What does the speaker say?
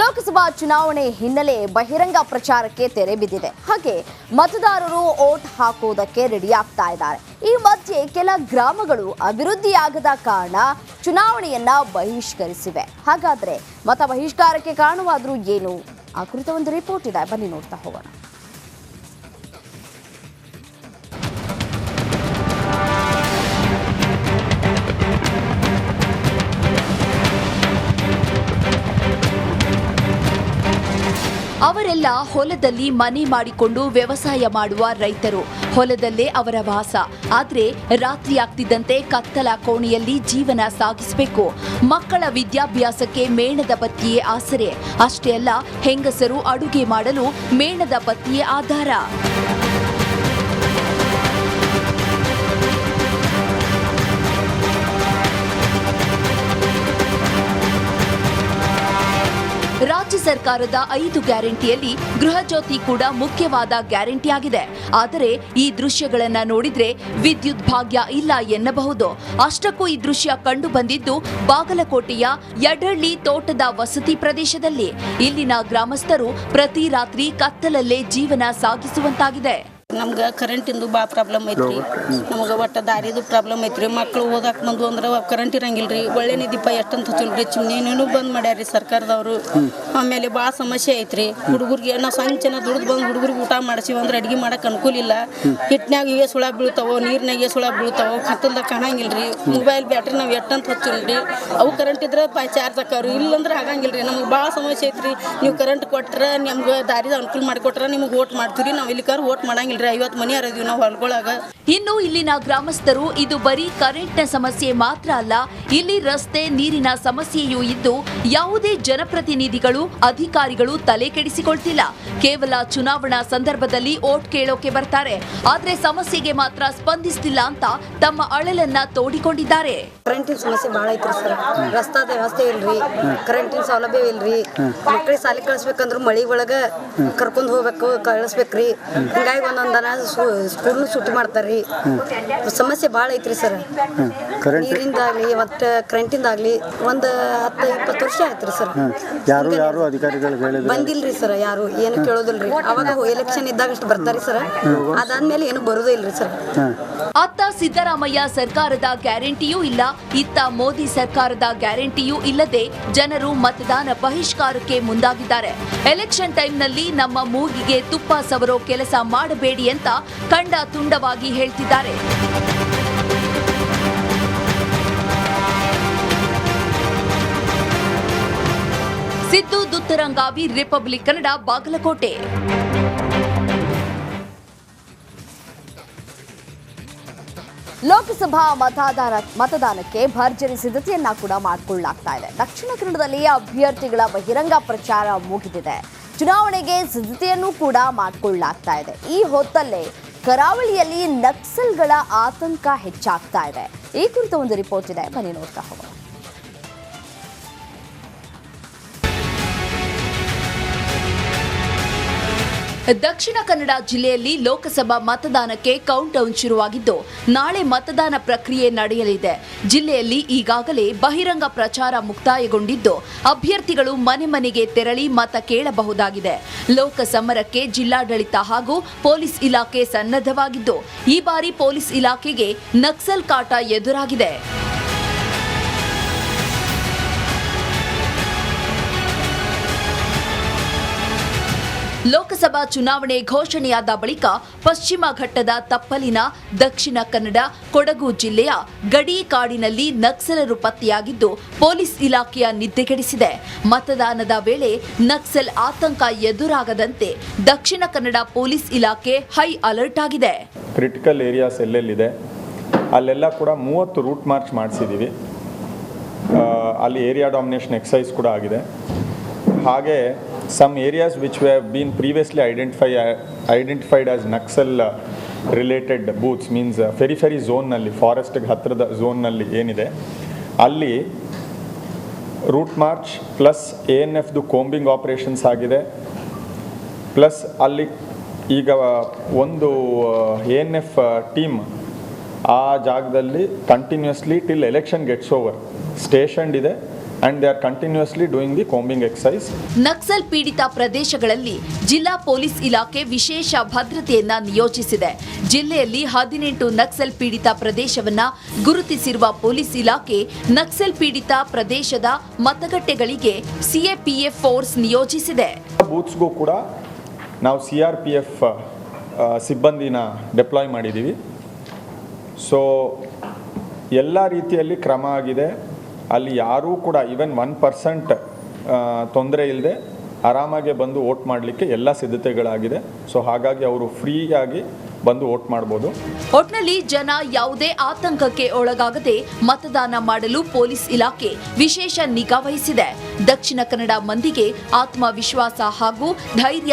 ಲೋಕಸಭಾ ಚುನಾವಣೆ ಹಿನ್ನೆಲೆ ಬಹಿರಂಗ ಪ್ರಚಾರಕ್ಕೆ ತೆರೆ ಬಿದ್ದಿದೆ. ಹಾಗೆ ಮತದಾರರು ಓಟ್ ಹಾಕುವುದಕ್ಕೆ ರೆಡಿ ಆಗ್ತಾ ಇದ್ದಾರೆ. ಈ ಮಧ್ಯೆ ಕೆಲ ಗ್ರಾಮಗಳು ಅಭಿವೃದ್ಧಿಯಾಗದ ಕಾರಣ ಚುನಾವಣೆಯನ್ನ ಬಹಿಷ್ಕರಿಸಿವೆ. ಹಾಗಾದ್ರೆ ಮತ ಬಹಿಷ್ಕಾರಕ್ಕೆ ಕಾರಣವಾದರೂ ಏನು? ಆ ಒಂದು ರಿಪೋರ್ಟ್ ಇದೆ. ಬನ್ನಿ ನೋಡ್ತಾ ಹೋಗೋಣ. ಅವರೆಲ್ಲ ಹೊಲದಲ್ಲಿ ಮನೆ ಮಾಡಿಕೊಂಡು ವ್ಯವಸಾಯ ಮಾಡುವ ರೈತರು. ಹೊಲದಲ್ಲೇ ಅವರ ವಾಸ. ಆದ್ರೆ ರಾತ್ರಿ ಆಗ್ತಿದ್ದಂತೆ ಕತ್ತಲ ಕೋಣೆಯಲ್ಲಿ ಜೀವನ ಸಾಗಿಸಬೇಕು. ಮಕ್ಕಳ ವಿದ್ಯಾಭ್ಯಾಸಕ್ಕೆ ಮೇಣದ ಬತ್ತಿಯೇ ಆಸರೆ. ಅಷ್ಟೇ ಅಲ್ಲ, ಹೆಂಗಸರು ಅಡುಗೆ ಮಾಡಲು ಮೇಣದ ಬತ್ತಿಯೇ ಆಧಾರ. ಸರ್ಕಾರದ ಐದು ಗ್ಯಾರಂಟಿಯಲ್ಲಿ ಗೃಹ ಜ್ಯೋತಿ ಕೂಡ ಮುಖ್ಯವಾದ ಗ್ಯಾರಂಟಿಯಾಗಿದೆ. ಆದರೆ ಈ ದೃಶ್ಯಗಳನ್ನ ನೋಡಿದ್ರೆ ವಿದ್ಯುತ್ ಭಾಗ್ಯ ಇಲ್ಲ ಎನ್ನಬಹುದು. ಅಷ್ಟಕ್ಕೂ ಈ ದೃಶ್ಯ ಕಂಡು ಬಂದಿದ್ದು ಬಾಗಲಕೋಟೆಯ ಯಡಳ್ಳಿ ತೋಟದ ವಸತಿ ಪ್ರದೇಶದಲ್ಲಿ. ಇಲ್ಲಿನ ಗ್ರಾಮಸ್ಥರು ಪ್ರತಿ ರಾತ್ರಿ ಕತ್ತಲಲ್ಲೇ ಜೀವನ ಸಾಗಿಸುವಂತಾಗಿದೆ. ನಮ್ಗೆ ಕರೆಂಟಿಂದು ಭಾಳ ಪ್ರಾಬ್ಲಮ್ ಐತ್ರಿ. ನಮ್ಗೆ ಒಟ್ಟು ದಾರಿದು ಪ್ರಾಬ್ಲಮ್ ಐತ್ರಿ. ಮಕ್ಕಳು ಓದಾಕ್ ಬಂದು ಅಂದ್ರೆ ಕರೆಂಟ್ ಇರಂಗಿಲ್ಲ ರೀ ಒಳ್ಳೆ ದೀಪ ಎಷ್ಟಂತ ಹಚ್ಚಲ್ರಿ ಚಿಮ್ನಿನೂ ಬಂದ್ ಮಾಡ್ಯಾರಿ ಸರ್ಕಾರದವರು. ಆಮೇಲೆ ಭಾಳ ಸಮಸ್ಯೆ ಐತ್ರಿ. ಹುಡುಗರಿಗೆ ನಾವು ಸಂಚನ ದುಡ್ದು ಬಂದು ಹುಡುಗರಿಗೆ ಊಟ ಮಾಡಿಸಿ ಅಂದ್ರೆ ಅಡ್ಗೆ ಮಾಡಕ್ಕೆ ಅನುಕೂಲ ಇಲ್ಲ. ಹಿಟ್ನ್ಯಾಗ ಇವೇ ಸುಳ ಬೀಳ್ತಾವೋ ನೀರ್ನಾಗ ಸುಳ ಬೀಳ್ತಾವೋ ಕತ್ತಲ್ದಾಗ ಕಾಣಂಗಿಲ್ಲ ರೀ ಮೊಬೈಲ್ ಬ್ಯಾಟ್ರಿ ನಾವು ಎಷ್ಟಂತ ಹಚ್ಚಲ್ರಿ. ಅವು ಕರೆಂಟ್ ಇದ್ರೆ ಪಾ ಚಾರ್ಜ್ ಹಾಕೋರು ಇಲ್ಲಂದ್ರೆ ಆಗಂಗಿಲ್ಲ ರೀ ನಮಗೆ ಭಾಳ ಸಮಸ್ಯೆ ಐತ್ರಿ. ನೀವು ಕರೆಂಟ್ ಕೊಟ್ರೆ, ನಿಮ್ಗೆ ದಾರಿದ ಅನುಕೂಲ ಮಾಡಿಕೊಟ್ರೆ ನಿಮ್ಗೆ ಓಟ್ ಮಾಡ್ತೀವಿ ನಾವು ಇಲ್ಲಿ ಓಟ್ ಮಾಡಂಗಿಲ್ಲ ರೀ ಐವತ್ತು ಮನೆ ಅರದೀವಿ ನಾವು ಹೊಲ್ಗೊಳಗ. ಇನ್ನು ಇಲ್ಲಿನ ಗ್ರಾಮಸ್ಥರು ಇದು ಬರೀ ಕರೆಂಟ್ನ ಸಮಸ್ಯೆ ಮಾತ್ರ ಅಲ್ಲ ಇಲ್ಲಿ ರಸ್ತೆ ನೀರಿನ ಸಮಸ್ಯೆಯೂ ಇದ್ದು ಯಾವುದೇ ಜನಪ್ರತಿನಿಧಿಗಳು ಅಧಿಕಾರಿಗಳು ತಲೆ ಕೆಡಿಸಿಕೊಳ್ತಿಲ್ಲ. ಕೇವಲ ಚುನಾವಣಾ ಸಂದರ್ಭದಲ್ಲಿ ಓಟ್ ಕೇಳೋಕೆ ಬರ್ತಾರೆ. ಆದ್ರೆ ಸಮಸ್ಯೆಗೆ ಮಾತ್ರ ಸ್ಪಂದಿಸ್ತಿಲ್ಲ ಅಂತ ತಮ್ಮ ಅಳಲನ್ನ ತೋಡಿಕೊಂಡಿದ್ದಾರೆ. ಕರೆಂಟಿನ ಸಮಸ್ಯೆ ಬಹಳ ಐತ್ರಿ ಸರ್. ರಸ್ತಾದ ವ್ಯವಸ್ಥೆ ಇಲ್ರಿ ಕರೆಂಟಿನ ಸೌಲಭ್ಯ ಇಲ್ರಿ ಮಕ್ಕಳಿಗೆ ಸಾಲಿ ಕಳಿಸ್ಬೇಕಂದ್ರೆ ಮಳಿ ಒಳಗ ಕರ್ಕೊಂಡು ಹೋಗ್ಬೇಕು ಕಳಿಸ್ಬೇಕ್ರಿ. ಹಿಂಗಾಗಿ ಒಂದೊಂದ್ ದನ ಸ್ಕೂಲ್ ಸುಟ್ಟಿ ಮಾಡ್ತಾರ್ರಿ. ಸಮಸ್ಯೆ ಭಾಳ ಐತ್ರಿ ಸರ್. ನೀರಿಂದಾಗ್ಲಿ ಕರೆಂಟಿಂದ ಆಗ್ಲಿ ಒಂದ್ ಹತ್ತು ಇಪ್ಪತ್ತು ವರ್ಷ ಆಯ್ತ್ರಿ ಸರ್. ಯಾರು ಯಾರು ಅಧಿಕಾರಿಗಳು ಹೇಳಿದ್ರು? ಬಂದಿಲ್ರಿ ಸರ್ ಯಾರು ಏನು ಕೇಳೋದಿಲ್ರಿ. ಅವಾಗ ಎಲೆಕ್ಷನ್ ಇದ್ದಾಗ ಅಷ್ಟು ಬರ್ತಾರಿ ಸರ್ ಅದಾದ್ಮೇಲೆ ಏನು ಬರೋದೇ ಇಲ್ರಿ ಸರ್. ಅತ್ತ ಸಿದ್ದರಾಮಯ್ಯ ಸರ್ಕಾರದ ಗ್ಯಾರಂಟಿಯೂ ಇಲ್ಲ ಇತ್ತ ಮೋದಿ ಸರ್ಕಾರದ ಗ್ಯಾರಂಟಿಯೂ ಇಲ್ಲದೆ ಜನರು ಮತದಾನ ಬಹಿಷ್ಕಾರಕ್ಕೆ ಮುಂದಾಗಿದ್ದಾರೆ. ಎಲೆಕ್ಷನ್ ಟೈಮ್ನಲ್ಲಿ ನಮ್ಮ ಮೂಗಿಗೆ ತುಪ್ಪ ಸವರೋ ಕೆಲಸ ಮಾಡಬೇಡಿ ಅಂತ ಕಂಡ ತುಂಡವಾಗಿ ಹೇಳ್ತಿದ್ದಾರೆ. ಸಿದ್ದು ದುತ್ತರಂಗಾವಿ, ರಿಪಬ್ಲಿಕ್ ಕನ್ನಡ, ಬಾಗಲಕೋಟೆ. ಲೋಕಸಭಾ ಮತದಾರ ಮತದಾನಕ್ಕೆ ಭರ್ಜರಿ ಸಿದ್ಧತೆಯನ್ನ ಕೂಡ ಮಾಡಿಕೊಳ್ಳಲಾಗ್ತಾ ಇದೆ. ದಕ್ಷಿಣ ಕನ್ನಡದಲ್ಲಿ ಅಭ್ಯರ್ಥಿಗಳ ಬಹಿರಂಗ ಪ್ರಚಾರ ಮುಗಿದಿದೆ. ಚುನಾವಣೆಗೆ ಸಿದ್ಧತೆಯನ್ನು ಕೂಡ ಮಾಡಿಕೊಳ್ಳಲಾಗ್ತಾ ಇದೆ. ಈ ಹೊತ್ತಲ್ಲೇ ಕರಾವಳಿಯಲ್ಲಿ ನಕ್ಸಲ್ಗಳ ಆತಂಕ ಹೆಚ್ಚಾಗ್ತಾ ಇದೆ. ಈ ಕುರಿತ ಒಂದು ರಿಪೋರ್ಟ್ ಇದೆ. ಬನ್ನಿ ನೋಡ್ತಾ ಹೋಗೋಣ. ದಕ್ಷಿಣ ಕನ್ನಡ ಜಿಲ್ಲೆಯಲ್ಲಿ ಲೋಕಸಭಾ ಮತದಾನಕ್ಕೆ ಕೌಂಟ್ ಡೌನ್ ಶುರುವಾಗಿದ್ದು, ನಾಳೆ ಮತದಾನ ಪ್ರಕ್ರಿಯೆ ನಡೆಯಲಿದೆ. ಜಿಲ್ಲೆಯಲ್ಲಿ ಈಗಾಗಲೇ ಬಹಿರಂಗ ಪ್ರಚಾರ ಮುಕ್ತಾಯಗೊಂಡಿದ್ದು, ಅಭ್ಯರ್ಥಿಗಳು ಮನೆ ಮನೆಗೆ ತೆರಳಿ ಮತ ಕೇಳಬಹುದಾಗಿದೆ. ಲೋಕಸಮರಕ್ಕೆ ಜಿಲ್ಲಾಡಳಿತ ಹಾಗೂ ಪೊಲೀಸ್ ಇಲಾಖೆ ಸನ್ನದ್ಧವಾಗಿದ್ದು, ಈ ಬಾರಿ ಪೊಲೀಸ್ ಇಲಾಖೆಗೆ ನಕ್ಸಲ್ ಕಾಟ ಎದುರಾಗಿದೆ. ಲೋಕಸಭಾ ಚುನಾವಣೆ ಘೋಷಣೆಯಾದ ಬಳಿಕ ಪಶ್ಚಿಮ ಘಟ್ಟದ ತಪ್ಪಲಿನ ದಕ್ಷಿಣ ಕನ್ನಡ, ಕೊಡಗು ಜಿಲ್ಲೆಯ ಗಡಿ ಕಾಡಿನಲ್ಲಿ ನಕ್ಸಲರು ಪತ್ತೆಯಾಗಿದ್ದು ಪೊಲೀಸ್ ಇಲಾಖೆಯ ನಿದ್ದೆಗೆಡಿಸಿದೆ ಮತದಾನದ ವೇಳೆ ನಕ್ಸಲ್ ಆತಂಕ ಎದುರಾಗದಂತೆ ದಕ್ಷಿಣ ಕನ್ನಡ ಪೊಲೀಸ್ ಇಲಾಖೆ ಹೈ ಅಲರ್ಟ್ ಆಗಿದೆ. ಕ್ರಿಟಿಕಲ್ ಏರಿಯಾಸ್ ಎಲ್ಲೆಲ್ಲಿದೆ ಅಲ್ಲೆಲ್ಲ ಕೂಡ ಮೂವತ್ತು ರೂಟ್ ಮಾರ್ಚ್ ಮಾಡಿಸಿದ್ದೀವಿ ಅಲ್ಲಿ ಏರಿಯಾ ಡಾಮಿನೇಷನ್ ಎಕ್ಸೈಸ್ ಕೂಡ ಆಗಿದೆ. ಹಾಗೆ areas which we have been previously identify identified as Naxal related booths means ferry ferry ಝೋನ್ನಲ್ಲಿ ಫಾರೆಸ್ಟ್ಗೆ ಹತ್ತಿರದ ಝೋನ್ನಲ್ಲಿ ಏನಿದೆ, ಅಲ್ಲಿ route march plus A N ಎಫ್ದು combing operations ಆಗಿದೆ. ಪ್ಲಸ್ ಅಲ್ಲಿ ಈಗ ಒಂದು ಎ ಎನ್ ಎಫ್ ಟೀಮ್ ಆ ಜಾಗದಲ್ಲಿ continuously till election gets over stationed ಇದೆ. And they are continuously doing the combing exercise Naxal ಪೀಡಿತ ಪ್ರದೇಶಗಳಲ್ಲಿ ಜಿಲ್ಲಾ ಪೊಲೀಸ್ ಇಲಾಖೆ ವಿಶೇಷ ಭದ್ರತೆಯನ್ನ ನಿಯೋಜಿಸಿದೆ. ಜಿಲ್ಲೆಯಲ್ಲಿ ಹದಿನೆಂಟು ನಕ್ಸಲ್ ಪೀಡಿತ ಪ್ರದೇಶವನ್ನ ಗುರುತಿಸಿರುವ ಪೊಲೀಸ್ ಇಲಾಖೆ ನಕ್ಸಲ್ ಪೀಡಿತ ಪ್ರದೇಶದ ಮತಗಟ್ಟೆಗಳಿಗೆ ಸಿಎಪಿಎಫ್ ಫೋರ್ಸ್ ನಿಯೋಜಿಸಿದೆ. ಬೂತ್ಸ್ಗೂ ಕೂಡ ನಾವು ಸಿ ಆರ್ ಪಿ ಎಫ್ ಸಿಬ್ಬಂದಿನ ಡೆಪ್ಲಾಯ್ ಮಾಡಿದ್ದೀವಿ ಸೊ ಎಲ್ಲ ರೀತಿಯಲ್ಲಿ ಕ್ರಮ ಆಗಿದೆ. ಅಲ್ಲಿ ಯಾರೂ ಕೂಡ ಈವನ್ ಒನ್ ಪರ್ಸೆಂಟ್ ತೊಂದರೆ ಇಲ್ಲದೆ ಆರಾಮಾಗೆ ಬಂದು ವೋಟ್ ಮಾಡಲಿಕ್ಕೆ ಎಲ್ಲ ಸಿದ್ಧತೆಗಳಾಗಿದೆ. ಸೊ ಹಾಗಾಗಿ ಅವರು ಫ್ರೀಯಾಗಿ ಬಂದು ವೋಟ್ ಮಾಡಬಹುದು ಒಟ್ನಲ್ಲಿ ಜನ ಯಾವುದೇ ಆತಂಕಕ್ಕೆ ಒಳಗಾಗದೆ ಮತದಾನ ಮಾಡಲು ಪೊಲೀಸ್ ಇಲಾಖೆ ವಿಶೇಷ ನಿಗಾ ವಹಿಸಿದೆ. ದಕ್ಷಿಣ ಕನ್ನಡ ಮಂದಿಗೆ ಆತ್ಮವಿಶ್ವಾಸ ಹಾಗೂ ಧೈರ್ಯ